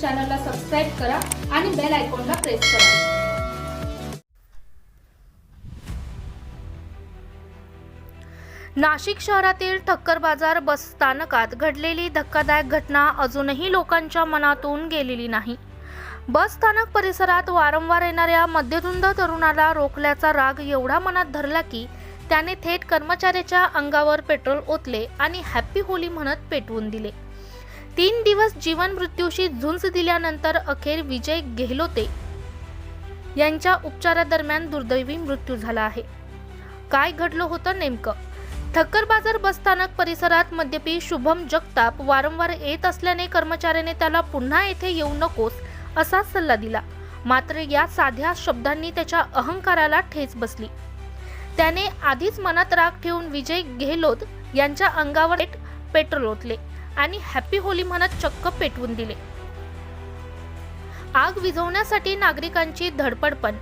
चॅनलला सबस्क्राईब करा आणि बेल आयकॉनला प्रेस करा. नाशिक शहरातील ठक्कर बाजार बस स्थानकात घडलेली धक्कादायक घटना अजूनही लोकांच्या मनातून गेलेली नाही. बस स्थानक परिसरात वारंवार येणाऱ्या मध्यधुंद तरुणाला रोखल्याचा राग एवढा मनात धरला की त्याने थेट कर्मचाऱ्याच्या अंगावर पेट्रोल ओतले आणि हॅप्पी होली म्हणत पेटवून दिले. तीन दिवस जीवन मृत्यूशी झुंज दिल्यानंतर अखेर विजय गेहलोते यांच्या उपचारादरम्यान दुर्दैवी मृत्यू झाला आहे. काय घडलं होतं नेमकं? ठक्कर बाजार बसस्थानक परिसरात मद्यपी शुभम जगताप वारंवार येत असल्याने कर्मचाऱ्याने त्याला पुन्हा येथे येऊ नकोस असा सल्ला दिला. मात्र या साध्या शब्दांनी त्याच्या अहंकाराला ठेच बसली. त्याने आधीच मनात राग ठेवून विजय गेहलोत यांच्या अंगावर एक पेट्रोल ओतले. आणि हॅपी होली म्हणत चक्क पेटवून दिले. आग विझवण्यासाठी नागरिकांची धडपड पण.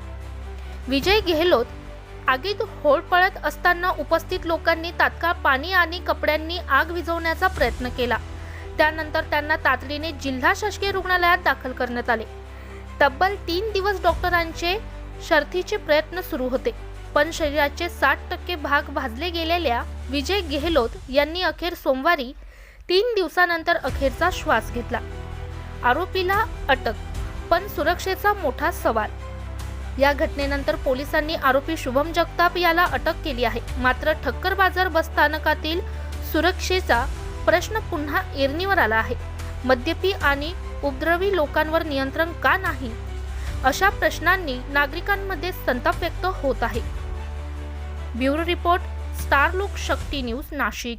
विजय गेहलोत आगीत होळपळत असताना उपस्थित लोकांनी तात्काळ पाणी आणि कपड्यांनी आग विझवण्याचा प्रयत्न केला. त्यानंतर त्यांना तातडीने जिल्हा शासकीय रुग्णालयात दाखल करण्यात आले. तब्बल तीन दिवस डॉक्टरांचे शर्थीचे प्रयत्न सुरू होते पण शरीराचे साठ टक्के भाग भाजले गेलेल्या विजय गेहलोत यांनी अखेर सोमवारी तीन दिवसानंतर अखेरचा श्वास घेतला. आरोपीला अटक पण सुरक्षेचा मोठा सवाल. या घटनेनंतर पोलिसांनी आरोपी शुभम जगताप याला अटक केली आहे. मात्र ठक्कर बाजार बस स्थानकातील सुरक्षेचा प्रश्न पुन्हा एरणीवर आला आहे. मद्यपी आणि उपद्रवी लोकांवर नियंत्रण का नाही? अशा प्रश्नांनी नागरिकांमध्ये संताप व्यक्त होत आहे. ब्युरो रिपोर्ट स्टार लोक शक्ती न्यूज नाशिक.